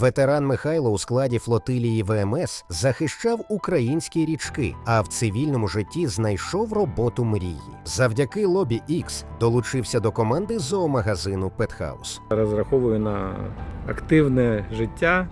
Ветеран Михайло у складі флотилії ВМС захищав українські річки, а в цивільному житті знайшов роботу мрії. Завдяки лобі X долучився до команди зоомагазину Петхаус. Розраховую на активне життя,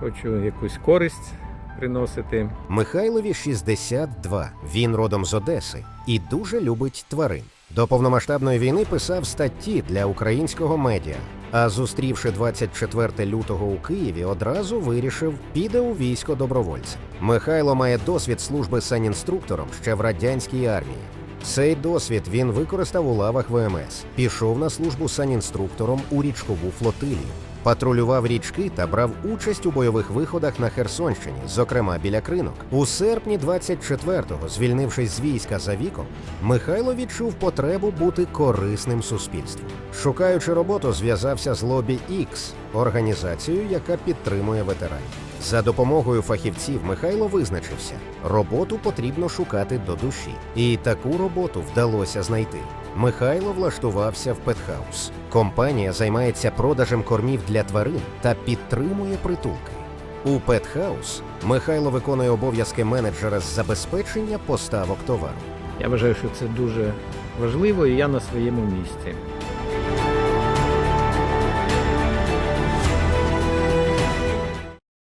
хочу якусь користь приносити. Михайлові 62. Він родом з Одеси і дуже любить тварин. До повномасштабної війни писав статті для українського медіа. А зустрівши 24 лютого у Києві, одразу вирішив піде у військо добровольця. Михайло має досвід служби санінструктором ще в радянській армії. Цей досвід він використав у лавах ВМС. Пішов на службу санінструктором у річкову флотилію. Патрулював річки та брав участь у бойових виходах на Херсонщині, зокрема біля кринок. У серпні 24-го, звільнившись з війська за віком, Михайло відчув потребу бути корисним суспільству. Шукаючи роботу, зв'язався з Лобі X, організацією, яка підтримує ветеранів. За допомогою фахівців Михайло визначився, роботу потрібно шукати до душі, і таку роботу вдалося знайти. Михайло влаштувався в Петхаус. Компанія займається продажем кормів для тварин та підтримує притулки. У Петхаус Михайло виконує обов'язки менеджера з забезпечення поставок товару. Я вважаю, що це дуже важливо, і я на своєму місці.